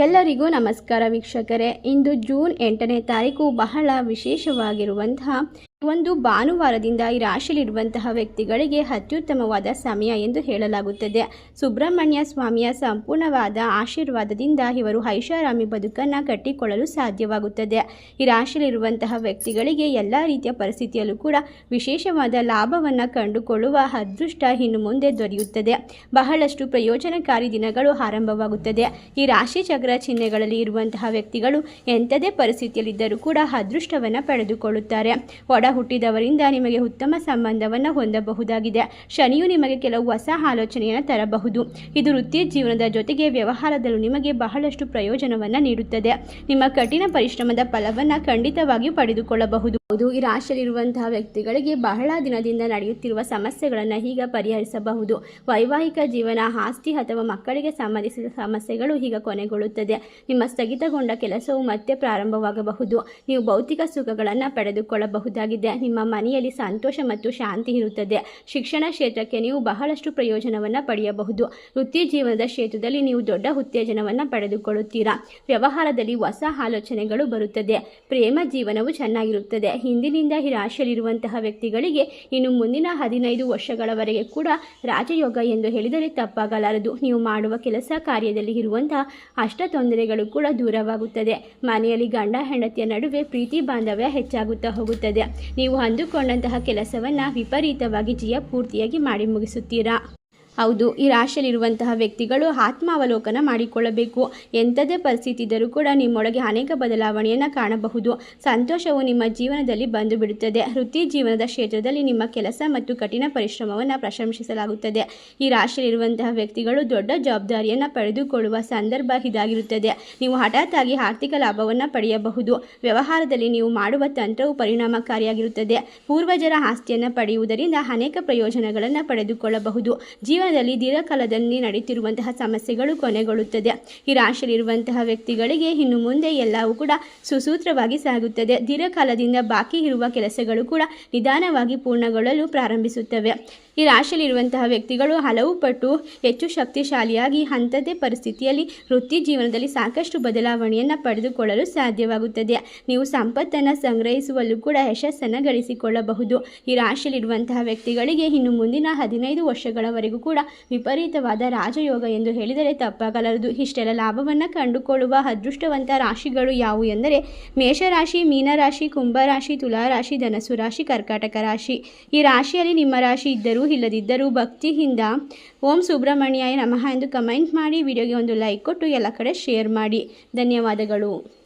ಎಲ್ಲರಿಗೂ ನಮಸ್ಕಾರ ವೀಕ್ಷಕರೇ. ಇಂದು ಜೂನ್ ಎಂಟನೇ ತಾರೀಕು ಬಹಳ ವಿಶೇಷವಾಗಿರುವಂತಹ ಒಂದು ಭಾನುವಾರದಿಂದ ಈ ರಾಶಿಯಲ್ಲಿರುವಂತಹ ವ್ಯಕ್ತಿಗಳಿಗೆ ಅತ್ಯುತ್ತಮವಾದ ಸಮಯ ಎಂದು ಹೇಳಲಾಗುತ್ತದೆ. ಸುಬ್ರಹ್ಮಣ್ಯ ಸ್ವಾಮಿಯ ಸಂಪೂರ್ಣವಾದ ಆಶೀರ್ವಾದದಿಂದ ಇವರು ಐಷಾರಾಮಿ ಬದುಕನ್ನು ಕಟ್ಟಿಕೊಳ್ಳಲು ಸಾಧ್ಯವಾಗುತ್ತದೆ. ಈ ರಾಶಿಯಲ್ಲಿರುವಂತಹ ವ್ಯಕ್ತಿಗಳಿಗೆ ಎಲ್ಲ ರೀತಿಯ ಪರಿಸ್ಥಿತಿಯಲ್ಲೂ ಕೂಡ ವಿಶೇಷವಾದ ಲಾಭವನ್ನು ಕಂಡುಕೊಳ್ಳುವ ಅದೃಷ್ಟ ಇನ್ನು ಮುಂದೆ ದೊರೆಯುತ್ತದೆ. ಬಹಳಷ್ಟು ಪ್ರಯೋಜನಕಾರಿ ದಿನಗಳು ಆರಂಭವಾಗುತ್ತದೆ. ಈ ರಾಶಿ ಚಕ್ರ ಚಿಹ್ನೆಗಳಲ್ಲಿ ಇರುವಂತಹ ವ್ಯಕ್ತಿಗಳು ಎಂಥದೇ ಪರಿಸ್ಥಿತಿಯಲ್ಲಿದ್ದರೂ ಕೂಡ ಅದೃಷ್ಟವನ್ನು ಪಡೆದುಕೊಳ್ಳುತ್ತಾರೆ. ಒಡ ಹುಟ್ಟಿದವರಿಂದ ನಿಮಗೆ ಉತ್ತಮ ಸಂಬಂಧವನ್ನು ಹೊಂದಬಹುದಾಗಿದೆ. ಶನಿಯು ನಿಮಗೆ ಕೆಲವು ಹೊಸ ಆಲೋಚನೆಯನ್ನು ತರಬಹುದು. ಇದು ವೃತ್ತಿ ಜೀವನದ ಜೊತೆಗೆ ವ್ಯವಹಾರದಲ್ಲೂ ನಿಮಗೆ ಬಹಳಷ್ಟು ಪ್ರಯೋಜನವನ್ನು ನೀಡುತ್ತದೆ. ನಿಮ್ಮ ಕಠಿಣ ಪರಿಶ್ರಮದ ಫಲವನ್ನು ಖಂಡಿತವಾಗಿಯೂ ಪಡೆದುಕೊಳ್ಳಬಹುದು. ಹೌದು, ಈ ರಾಶಿಯಲ್ಲಿರುವಂತಹ ವ್ಯಕ್ತಿಗಳಿಗೆ ಬಹಳ ದಿನದಿಂದ ನಡೆಯುತ್ತಿರುವ ಸಮಸ್ಯೆಗಳನ್ನು ಈಗ ಪರಿಹರಿಸಬಹುದು. ವೈವಾಹಿಕ ಜೀವನ, ಆಸ್ತಿ ಅಥವಾ ಮಕ್ಕಳಿಗೆ ಸಂಬಂಧಿಸಿದ ಸಮಸ್ಯೆಗಳು ಈಗ ಕೊನೆಗೊಳ್ಳುತ್ತದೆ. ನಿಮ್ಮ ಸ್ಥಗಿತಗೊಂಡ ಕೆಲಸವು ಮತ್ತೆ ಪ್ರಾರಂಭವಾಗಬಹುದು. ನೀವು ಭೌತಿಕ ಸುಖಗಳನ್ನು ಪಡೆದುಕೊಳ್ಳಬಹುದಾಗಿದೆ. ನಿಮ್ಮ ಮನೆಯಲ್ಲಿ ಸಂತೋಷ ಮತ್ತು ಶಾಂತಿ ಇರುತ್ತದೆ. ಶಿಕ್ಷಣ ಕ್ಷೇತ್ರಕ್ಕೆ ನೀವು ಬಹಳಷ್ಟು ಪ್ರಯೋಜನವನ್ನು ಪಡೆಯಬಹುದು. ವೃತ್ತಿ ಜೀವನದ ಕ್ಷೇತ್ರದಲ್ಲಿ ನೀವು ದೊಡ್ಡ ಉತ್ತೇಜನವನ್ನು ಪಡೆದುಕೊಳ್ಳುತ್ತೀರಾ? ವ್ಯವಹಾರದಲ್ಲಿ ಹೊಸ ಆಲೋಚನೆಗಳು ಬರುತ್ತದೆ. ಪ್ರೇಮ ಜೀವನವು ಚೆನ್ನಾಗಿರುತ್ತದೆ. ಹಿಂದಿನಿಂದ ಈ ರಾಶಿಯಲ್ಲಿರುವಂತಹ ವ್ಯಕ್ತಿಗಳಿಗೆ ಇನ್ನು ಮುಂದಿನ ಹದಿನೈದು ವರ್ಷಗಳವರೆಗೆ ಕೂಡ ರಾಜಯೋಗ ಎಂದು ಹೇಳಿದರೆ ತಪ್ಪಾಗಲಾರದು. ನೀವು ಮಾಡುವ ಕೆಲಸ ಕಾರ್ಯದಲ್ಲಿ ಇರುವಂತಹ ಅಷ್ಟ ತೊಂದರೆಗಳು ಕೂಡ ದೂರವಾಗುತ್ತದೆ. ಮನೆಯಲ್ಲಿ ಗಂಡ ಹೆಂಡತಿಯ ನಡುವೆ ಪ್ರೀತಿ ಬಾಂಧವ್ಯ ಹೆಚ್ಚಾಗುತ್ತಾ ಹೋಗುತ್ತದೆ. ನೀವು ಅಂದುಕೊಂಡಂತಹ ಕೆಲಸವನ್ನು ವಿಪರೀತವಾಗಿ ಜಿಯಾ ಪೂರ್ತಿಯಾಗಿ ಮಾಡಿ ಮುಗಿಸುತ್ತೀರಾ? ಹೌದು, ಈ ರಾಶಿಯಲ್ಲಿರುವಂತಹ ವ್ಯಕ್ತಿಗಳು ಆತ್ಮಾವಲೋಕನ ಮಾಡಿಕೊಳ್ಳಬೇಕು. ಎಂಥದೇ ಪರಿಸ್ಥಿತಿ ಇದ್ದರೂ ಕೂಡ ನಿಮ್ಮೊಳಗೆ ಅನೇಕ ಬದಲಾವಣೆಯನ್ನು ಕಾಣಬಹುದು. ಸಂತೋಷವು ನಿಮ್ಮ ಜೀವನದಲ್ಲಿ ಬಂದು ಬಿಡುತ್ತದೆ ವೃತ್ತಿ ಜೀವನದ ಕ್ಷೇತ್ರದಲ್ಲಿ ನಿಮ್ಮ ಕೆಲಸ ಮತ್ತು ಕಠಿಣ ಪರಿಶ್ರಮವನ್ನು ಪ್ರಶಂಸಿಸಲಾಗುತ್ತದೆ. ಈ ರಾಶಿಯಲ್ಲಿರುವಂತಹ ವ್ಯಕ್ತಿಗಳು ದೊಡ್ಡ ಜವಾಬ್ದಾರಿಯನ್ನು ಪಡೆದುಕೊಳ್ಳುವ ಸಂದರ್ಭ ಇದಾಗಿರುತ್ತದೆ. ನೀವು ಹಠಾತ್ ಆಗಿ ಆರ್ಥಿಕ ಲಾಭವನ್ನು ಪಡೆಯಬಹುದು. ವ್ಯವಹಾರದಲ್ಲಿ ನೀವು ಮಾಡುವ ತಂತ್ರವು ಪರಿಣಾಮಕಾರಿಯಾಗಿರುತ್ತದೆ. ಪೂರ್ವಜರ ಆಸ್ತಿಯನ್ನು ಪಡೆಯುವುದರಿಂದ ಅನೇಕ ಪ್ರಯೋಜನಗಳನ್ನು ಪಡೆದುಕೊಳ್ಳಬಹುದು. ಜೀವನದಲ್ಲಿ ದೀರ್ಘಕಾಲದಲ್ಲಿ ನಡೆಯುತ್ತಿರುವಂತಹ ಸಮಸ್ಯೆಗಳು ಕೊನೆಗೊಳ್ಳುತ್ತದೆ. ಈ ರಾಶಿಯಲ್ಲಿರುವಂತಹ ವ್ಯಕ್ತಿಗಳಿಗೆ ಇನ್ನು ಮುಂದೆ ಎಲ್ಲವೂ ಕೂಡ ಸುಸೂತ್ರವಾಗಿ ಸಾಗುತ್ತದೆ. ದೀರ್ಘಕಾಲದಿಂದ ಬಾಕಿ ಇರುವ ಕೆಲಸಗಳು ಕೂಡ ನಿಧಾನವಾಗಿ ಪೂರ್ಣಗೊಳ್ಳಲು ಪ್ರಾರಂಭಿಸುತ್ತವೆ. ಈ ರಾಶಿಯಲ್ಲಿರುವಂತಹ ವ್ಯಕ್ತಿಗಳು ಹಲವು ಪಟ್ಟು ಹೆಚ್ಚು ಶಕ್ತಿಶಾಲಿಯಾಗಿ ಅಂಥದ್ದೇ ಪರಿಸ್ಥಿತಿಯಲ್ಲಿ ವೃತ್ತಿ ಜೀವನದಲ್ಲಿ ಸಾಕಷ್ಟು ಬದಲಾವಣೆಯನ್ನು ಪಡೆದುಕೊಳ್ಳಲು ಸಾಧ್ಯವಾಗುತ್ತದೆ. ನೀವು ಸಂಪತ್ತನ್ನು ಸಂಗ್ರಹಿಸುವಲ್ಲೂ ಕೂಡ ಯಶಸ್ಸನ್ನು ಗಳಿಸಿಕೊಳ್ಳಬಹುದು. ಈ ರಾಶಿಯಲ್ಲಿರುವಂತಹ ವ್ಯಕ್ತಿಗಳಿಗೆ ಇನ್ನು ಮುಂದಿನ ಹದಿನೈದು ವರ್ಷಗಳವರೆಗೂ ಕೂಡ ವಿಪರೀತವಾದ ರಾಜಯೋಗ ಎಂದು ಹೇಳಿದರೆ ತಪ್ಪಾಗಲಾರದು. ಇಷ್ಟೆಲ್ಲ ಲಾಭವನ್ನು ಕಂಡುಕೊಳ್ಳುವ ಅದೃಷ್ಟವಂತ ರಾಶಿಗಳು ಯಾವುವು ಎಂದರೆ ಮೇಷರಾಶಿ, ಮೀನರಾಶಿ, ಕುಂಭರಾಶಿ, ತುಲಾರಾಶಿ ಧನಸು ರಾಶಿ, ಕರ್ಕಾಟಕ ರಾಶಿ. ಈ ರಾಶಿಯಲ್ಲಿ ನಿಮ್ಮ ರಾಶಿ ಇದ್ದರೂ ಇಲ್ಲದಿದ್ದರೂ ಭಕ್ತಿಯಿಂದ ಓಂ ಸುಬ್ರಹ್ಮಣ್ಯಾಯ ನಮಃ ಎಂದು ಕಮೆಂಟ್ ಮಾಡಿ, ವಿಡಿಯೋಗೆ ಒಂದು ಲೈಕ್ ಕೊಟ್ಟು ಎಲ್ಲ ಕಡೆ ಶೇರ್ ಮಾಡಿ. ಧನ್ಯವಾದಗಳು.